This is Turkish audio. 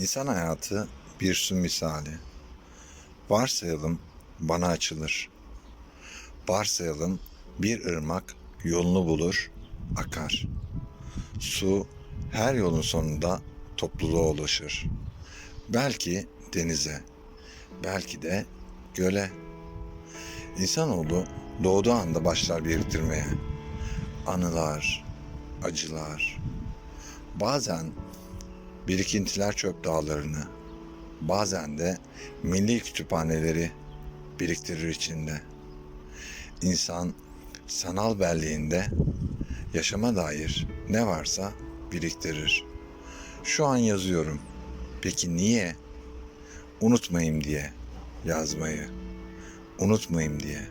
İnsan hayatı bir su misali. Varsayalım bana açılır. Varsayalım bir ırmak yolunu bulur, akar. Su her yolun sonunda topluluğa ulaşır. Belki denize, belki de göle. İnsanoğlu doğduğu anda başlar biriktirmeye. Anılar, acılar. Bazen birikintiler çöp dağlarını, bazen de milli kütüphaneleri biriktirir içinde. İnsan sanal belleğinde yaşama dair ne varsa biriktirir. Şu an yazıyorum. Peki niye? Unutmayayım diye yazmayı. Unutmayayım diye.